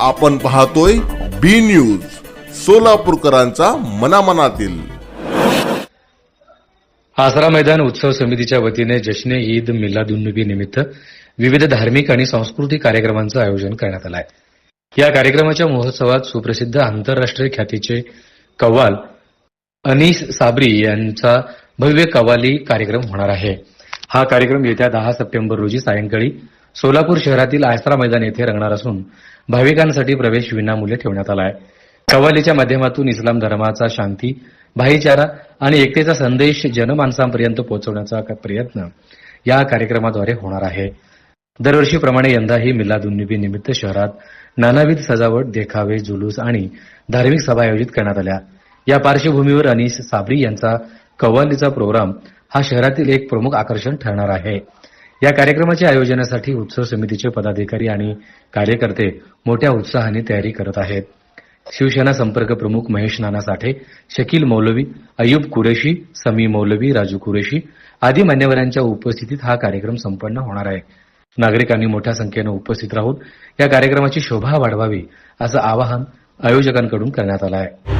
आपण पाहतोय बी न्यूज सोलापूरकरांचा मनामनातील. आसरा मैदान उत्सव समितीच्या वतीने जश्ने ईद मिलादुन्नबी निमित्त विविध धार्मिक आणि सांस्कृतिक कार्यक्रमांचं आयोजन करण्यात आलं आहे या कार्यक्रमाच्या महोत्सवात सुप्रसिद्ध आंतरराष्ट्रीय ख्यातीचे कव्वाल अनीस साबरी यांचा भव्य कव्वाली कार्यक्रम होणार आहे. हा कार्यक्रम येत्या दहा सप्टेंबर रोजी सायंकाळी सोलापूर शहरातील आयसरा मैदान येथे रंगणार असून भाविकांसाठी प्रवेश विनामूल्य ठेवण्यात आला आहे. कव्वालीच्या माध्यमातून इस्लाम धर्माचा शांती भाईचारा आणि एकतेचा संदेश जनमानसांपर्यंत पोहोचवण्याचा प्रयत्न या कार्यक्रमाद्वारे होणार आहे. दरवर्षीप्रमाणे यंदाही मिलादुन्नबी निमित्त शहरात नानाविध सजावट देखावे जुलूस आणि धार्मिक सभा आयोजित करण्यात आल्या. या पार्श्वभूमीवर अनिस साबरी यांचा कव्वालीचा प्रोग्राम हा शहरातील एक प्रमुख आकर्षण ठरणार आहे. या कार्यक्रमाच्या आयोजनासाठी उत्सव समितीचे पदाधिकारी आणि कार्यकर्ते मोठ्या उत्साहाने तयारी करत आहेत. शिवसेना संपर्क प्रमुख महेश नाना साठे शकील मौलवी अयूब कुरेशी समी मौलवी राजू कुरेशी आदी मान्यवरांच्या उपस्थितीत हा कार्यक्रम संपन्न होणार आहे. नागरिकांनी मोठ्या संख्येनं उपस्थित राहून या कार्यक्रमाची शोभा वाढवावी असं आवाहन आयोजकांकडून करण्यात आलं आहे.